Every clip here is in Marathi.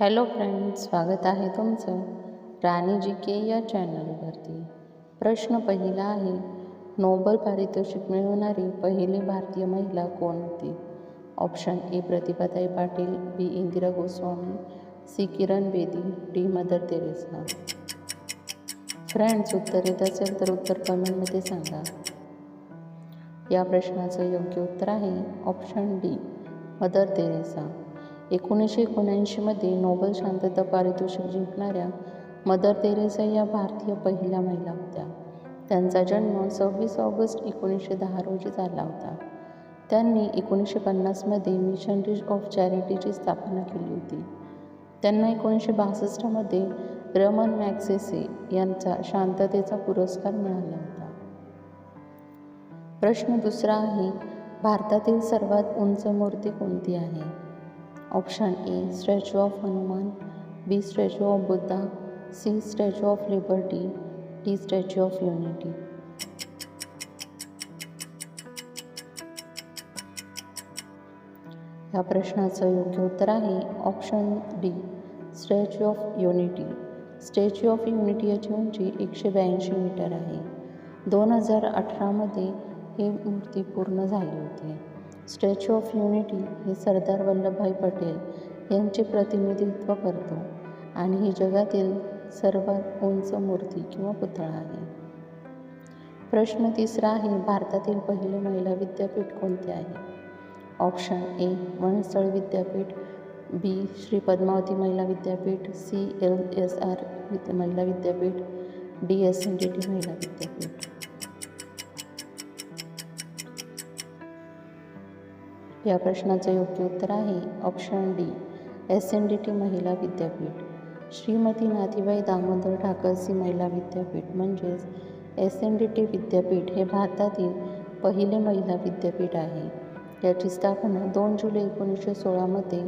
हॅलो फ्रेंड्स स्वागत आहे तुमचं राणी जी के या चॅनलवरती. प्रश्न पहिला आहे नोबल पारितोषिक मिळवणारी पहिली भारतीय महिला कोण होती option A Pratibhatai Patil B Indira Goswami C Kiran Bedi D Mother Teresa. Friends उत्तर येत असेल तर उत्तर कमेंटमध्ये सांगा. या प्रश्नाचं योग्य उत्तर आहे ऑप्शन डी मदर तेरेसा. एकोणीसशे एकोणऐंशीमध्ये नोबेल शांतता पारितोषिक जिंकणाऱ्या मदर तेरेसा या भारतीय पहिल्या महिला होत्या. त्यांचा जन्म सव्वीस ऑगस्ट एकोणीसशे दहा रोजी झाला होता. त्यांनी एकोणीसशे पन्नासमध्ये मिशनरीज ऑफ चॅरिटीची स्थापना केली होती. त्यांना एकोणीसशे बासष्टमध्ये रमन मॅक्सेसे यांचा शांततेचा पुरस्कार मिळाला होता. प्रश्न दुसरा आहे भारतातील सर्वात उंच मूर्ती कोणती आहे? Option A Statue of Hanuman B Statue of Buddha C Statue of Liberty D Statue of Unity या प्रश्नाचं योग्य उत्तर आहे option D Statue of Unity Statue of Unity याची उंची एकशे ब्याऐंशी मीटर आहे. दोन हजार अठरामध्ये ही मूर्ती पूर्ण झाली होती. स्टॅच्यू ऑफ युनिटी हे सरदार वल्लभभाई पटेल यांचे प्रतिनिधित्व करतो आणि ही जगातील सर्वात उंच मूर्ती किंवा पुतळा आहे. प्रश्न तिसरा आहे भारतातील पहिले महिला विद्यापीठ कोणते आहे? ऑप्शन ए वनस्थळ विद्यापीठ. बी Shri Padmavati Mahila Vidyapeeth. C L S R Vidya Mahila Vidyapeeth. D S N D T Mahila Vidyapeeth. या प्रश्नाचं योग्य उत्तर आहे option D S N D T Mahila Vidyapeeth. Shrimati Nathibai Damodar Thackersey महिला विद्यापीठ म्हणजेच एस एन डी टी विद्यापीठ हे भारतातील पहिले महिला विद्यापीठ आहे. याची स्थापना दोन जुलै एकोणीसशे सोळामध्ये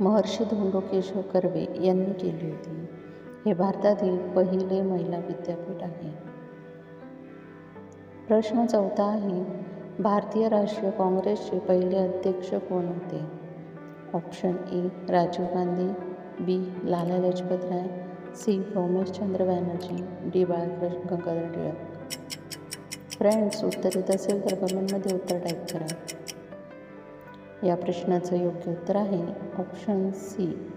महर्षी धोंडो केशव कर्वे यांनी केली होती. हे भारतातील पहिले महिला विद्यापीठ आहे. प्रश्न चौथा आहे भारतीय राष्ट्रीय काँग्रेसचे पहिले अध्यक्ष कोण होते? Option A Rajiv Gandhi B Lala Lajpat Rai C Rameshchandra Banerjee D Balkrishna Gangadhar Tilak friends उत्तर येत असेल तर कमेंटमध्ये उत्तर टाईप करा. या प्रश्नाचं योग्य उत्तर आहे option C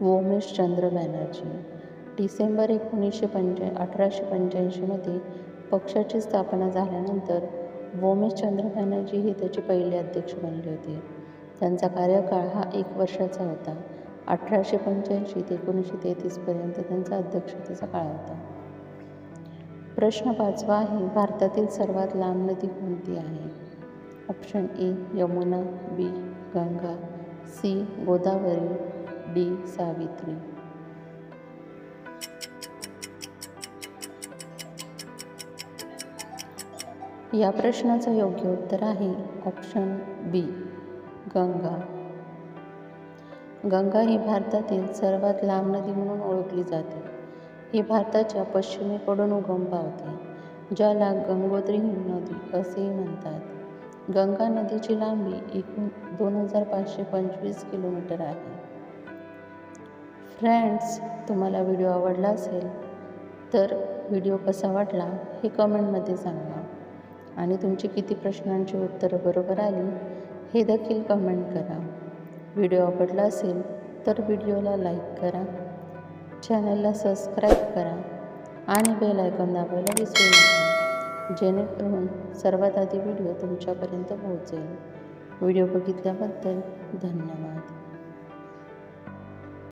Womeshchandra Banerjee. December एकोणीसशे पंच्या अठराशे पंच्याऐंशीमध्ये पक्षाची स्थापना झाल्यानंतर वोमेशचंद्र बॅनर्जी हे त्याचे पहिले अध्यक्ष बनले होते. त्यांचा कार्यकाळ हा एक वर्षाचा होता. अठराशे पंच्याऐंशी ते एकोणीसशे तेहतीसपर्यंत त्यांचा अध्यक्षतेचा काळ होता. प्रश्न पाचवा आहे भारतातील सर्वात लांब नदी कोणती आहे? Option A Yamuna B Ganga C Godavari D Savitri. या प्रश्नाचं योग्य उत्तर आहे ऑप्शन बी गंगा. गंगा ही भारतातील सर्वात लांब नदी म्हणून ओळखली जाते. ही भारताच्या पश्चिमेकडून उगम पावते ज्याला गंगोत्री नदी असेही म्हणतात. गंगा नदीची लांबी एकूण दोन हजार पाचशे पंचवीस किलोमीटर आहे. फ्रेंड्स तुम्हाला व्हिडिओ आवडला असेल तर व्हिडिओ कसा वाटला हे कमेंटमध्ये सांगा. आणि तुमची किती प्रश्नांची उत्तरं बरोबर आली हे देखील कमेंट करा. व्हिडिओ आवडला असेल तर व्हिडिओला लाईक करा. चॅनलला सबस्क्राईब करा आणि बेल आयकॉन दाबायला विसरू नका. जेणेकरून सर्वात आधी व्हिडिओ तुमच्यापर्यंत पोहोचेल. व्हिडिओ बघितल्याबद्दल धन्यवाद.